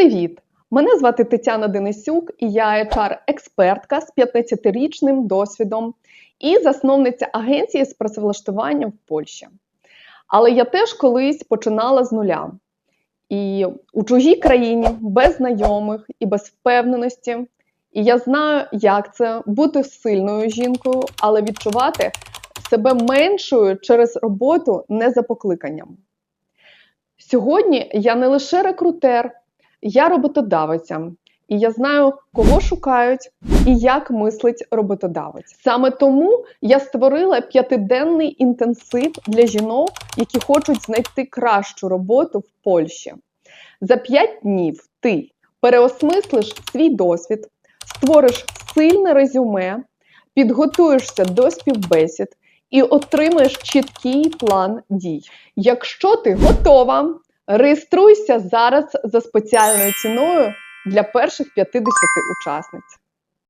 Привіт! Мене звати Тетяна Денисюк, і я HR-експертка з 15-річним досвідом і засновниця агенції з працевлаштування в Польщі. Але я теж колись починала з нуля. І у чужій країні без знайомих і без впевненості. І я знаю, як це бути сильною жінкою, але відчувати себе меншою через роботу не за покликанням. Сьогодні я не лише рекрутер, я роботодавиця, і я знаю, кого шукають і як мислить роботодавець. Саме тому я створила п'ятиденний інтенсив для жінок, які хочуть знайти кращу роботу в Польщі. За п'ять днів ти переосмислиш свій досвід, створиш сильне резюме, підготуєшся до співбесід і отримаєш чіткий план дій. Якщо ти готова, реєструйся зараз за спеціальною ціною для перших 50 учасниць.